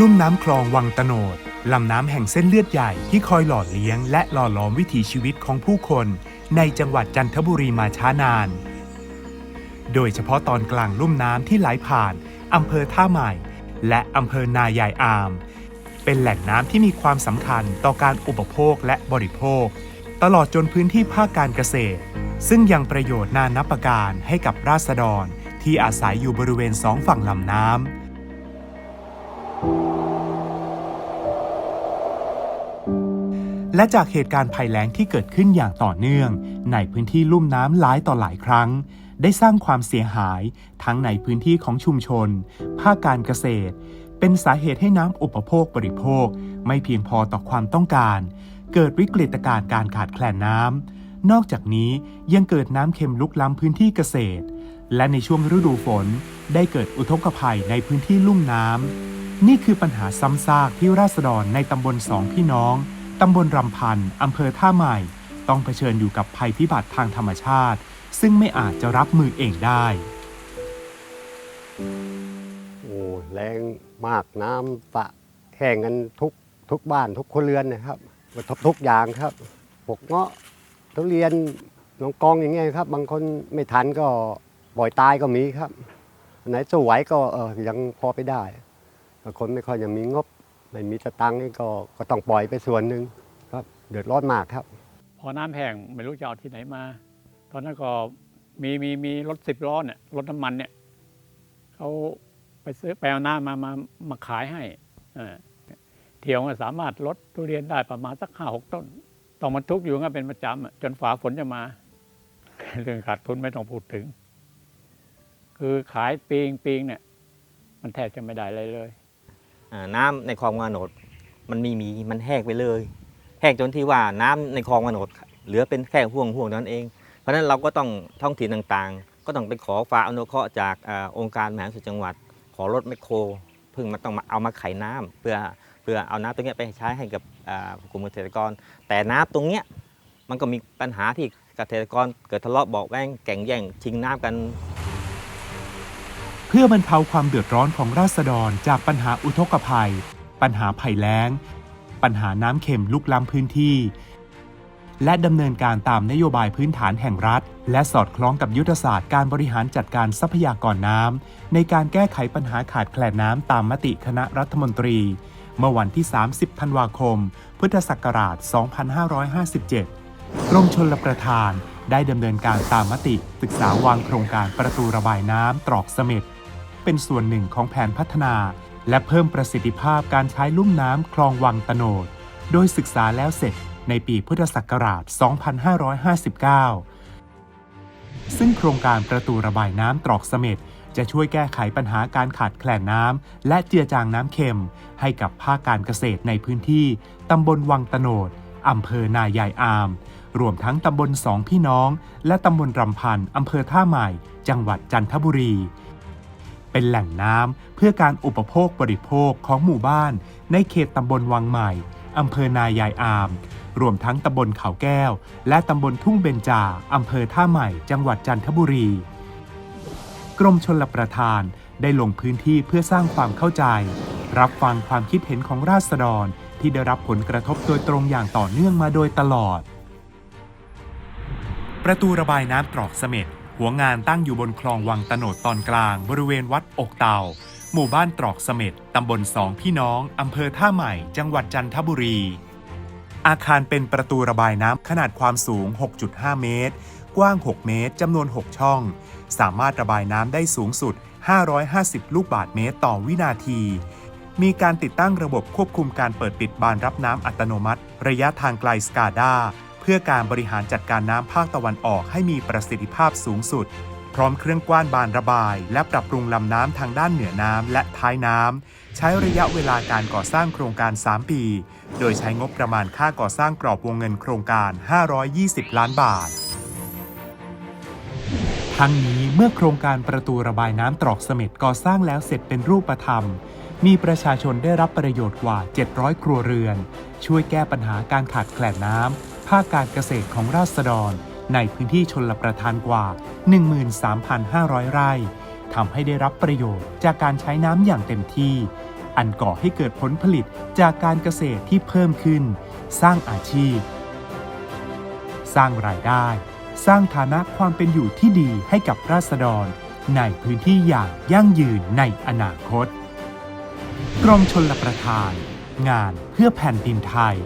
ลุ่มน้ำคลองวังตะโนดลำน้ำแห่งเส้นเลือดใหญ่ที่คอยหล่อเลี้ยง และหล่อหลอมวิถีชีวิตของผู้คน ในจังหวัดจันทบุรีมาช้านาน โดยเฉพาะตอนกลางลุ่มน้ำที่ไหลผ่านอำเภอท่าใหม่ และอำเภอนายายอาม เป็นแหล่งน้ำที่มีความสำคัญต่อการอุปโภคและบริโภค ตลอดจนพื้นที่ภาคการเกษตร ซึ่งยังประโยชน์นานับประการให้กับราษฎรที่อาศัยอยู่บริเวณสองฝั่งลำน้ำ และจากเหตุการณ์ภัยแล้งที่เกิดขึ้นอย่างต่อเนื่อง ในพื้นที่ลุ่มน้ำหลายต่อหลายครั้ง ได้สร้างความเสียหาย ทั้งในพื้นที่ของชุมชน ภาคการเกษตร เป็นสาเหตุให้น้ำอุปโภคบริโภค ไม่เพียงพอต่อความต้องการ เกิดวิกฤตการณ์การขาดแคลนน้ำนอกจากนี้ยังเกิดน้ำเค็มลุกล้ำพื้นที่เกษตร และในช่วงฤดูฝน ได้เกิดอุทกภัยในพื้นที่ลุ่มน้ำนี่คือปัญหาซ้ำซากที่ราษฎรในตำบลสองพี่น้อง ตำบลรำพันอำเภอท่าใหม่ ต้องเผชิญอยู่กับภัยพิบัติทางธรรมชาติ ซึ่งไม่อาจจะรับมือเองได้ โอ้แรงมากน้ำปะแห้งกันทุกทุกบ้านทุกคนเรือนนะครับกระทบทุกอย่างครับปกเงาะทุเรียนน้องกองอย่างเงี้ยครับ บางคนไม่ทันก็ปล่อยตายก็มีครับอันไหนสู้ไหวก็เออยังพอไปได้บางคนไม่ค่อยจะมีงบ ไม่มีสตังค์นี่ก็ก็ต้องปล่อยไปส่วนหนึ่งครับเดือดร้อนมากครับ พอน้ำแห้งไม่รู้จะเอาที่ไหนมา ตอนนั้นก็มีมีมีรถสิบล้อเนี่ยรถน้ำมันเนี่ยเขาไปซื้อไปเอาน้ำมามามาขายให้เออที่ยวก็สามารถลดทุเรียนได้ประมาณสักห้าหกต้น ต้องมันทุกอยู่งั้นเป็นประจำจนฝาฝนจะมา เรื่องขาดทุนไม่ต้องพูดถึง คือขายปีงปีงเนี่ย มันแทบจะไม่ได้อะไรเลย น้ำในคลองวานโนดมันไม่มีมันแห้งไปเลย แห้งจนที่ว่าน้ำในคลองวานโนดเหลือเป็นแค่ห่วงห่วงๆนั้นเอง เพราะฉะนั้นเราก็ต้องท้องถิ่นต่างๆ ก็ต้องไปขอฟ้าอนุเคราะห์จากอองค์การมหาส่วนจังหวัด ขอรถแมคโครเพิ่งมาต้องเอามาไขน้ำเพื่อเพื่อเอาน้ำตรงนี้ไปใช้ให้กับกลุ่มเกษตรกร แต่น้ำตรงเนี้ยมันก็มีปัญหาที่เกษตรกรเกิดทะเลาะเบาแวงแก่งแย่งชิงน้ำกัน พื่อบรรเทาความเดือดร้อนของราษฎรจากปัญหาอุทกภัย ปัญหาภัยแล้ง ปัญหาน้ำเค็มลุกล้ำพื้นที่ และดำเนินการตามนโยบายพื้นฐานแห่งรัฐ และสอดคล้องกับยุทธศาสตร์การบริหารจัดการทรัพยากรน้ำในการแก้ไขปัญหาขาดแคลนน้ำตามมติคณะรัฐมนตรี เมื่อวันที่ 30 ธันวาคม พุทธศักราช 2557 กรมชลประทานได้ดำเนินการตามมติศึกษาวางโครงการประตูระบายน้ำตรอกเสม็ด เป็นส่วนหนึ่งของแผนพัฒนา และเพิ่มประสิทธิภาพการใช้ลุ่มน้ำคลองวังตะโนด โดยศึกษาแล้วเสร็จในปีพุทธศักราช 2559 ซึ่งโครงการประตูระบายน้ำตรอกเสม็ดจะช่วยแก้ไขปัญหาการขาดแคลนน้ำและเจือจางน้ำเค็ม ให้กับภาคการเกษตรในพื้นที่ตำบลวังตะโนดอำเภอนายายอาม รวมทั้งตำบลสองพี่น้อง และตำบลรำพันอำเภอท่าใหม่ จังหวัดจันทบุรี เป็นแหล่งน้ำเพื่อการอุปโภคบริโภคของหมู่บ้าน ในเขตตำบลวังใหม่อำเภอนายายอาม รวมทั้งตำบลเขาแก้ว และตำบลทุ่งเบญจาอำเภอท่าใหม่ จังหวัดจันทบุรี กรมชลประทานได้ลงพื้นที่เพื่อสร้างความเข้าใจ รับฟังความคิดเห็นของราษฎรที่ได้รับผลกระทบโดยตรงอย่างต่อเนื่องมาโดยตลอด ประตูระบายน้ำตรอกเสม็ด หัวงานตั้งอยู่บนคลองวังตโนดตอนกลาง บริเวณวัดอกเตาหมู่บ้านตรอกเสม็ดตำบลสองพี่น้อง อำเภอท่าใหม่ จังหวัดจันทบุรี อาคารเป็นประตูระบายน้ำขนาดความสูง 6.5 เมตร กว้าง 6 เมตรจำนวน 6 ช่อง สามารถระบายน้ำได้สูงสุด 550 ลูกบาศก์เมตรต่อวินาที มีการติดตั้งระบบควบคุมการเปิดปิดบานรับน้ำอัตโนมัติ ระยะทางไกลสกาดา เพื่อการบริหารจัดการน้ำภาคตะวันออกให้มีประสิทธิภาพสูงสุด พร้อมเครื่องกว้านบานระบาย และปรับปรุงลำน้ำทางด้านเหนือน้ำและท้ายน้ำใช้ระยะเวลาการก่อสร้างโครงการ 3 ปี โดยใช้งบประมาณค่าก่อสร้างกรอบวงเงินโครงการ 520 ล้านบาททั้งนี้เมื่อโครงการประตูระบายน้ำตรอกเสม็ดก่อสร้างแล้วเสร็จเป็นรูปธรรม มีประชาชนได้รับประโยชน์กว่า 700 ครัวเรือน ช่วยแก้ปัญหาการขาดแคลนน้ำาคการเกษตรของราษฎร ในพื้นที่ชนลประทานกว่า 13,500 ไร่ทำให้ได้รับประโยชน์จากการใช้น้ำอย่างเต็มที่ อันก่อให้เกิดผลผลิตจากการเกษตรที่เพิ่มขึ้น สร้างอาชีพ สร้างรายได้ สร้างฐานะความเป็นอยู่ที่ดีให้กับราษฎร ในพื้นที่อย่างยั่งยืนในอนาคต กรมชลประทาน งานเพื่อแผ่นดินไทย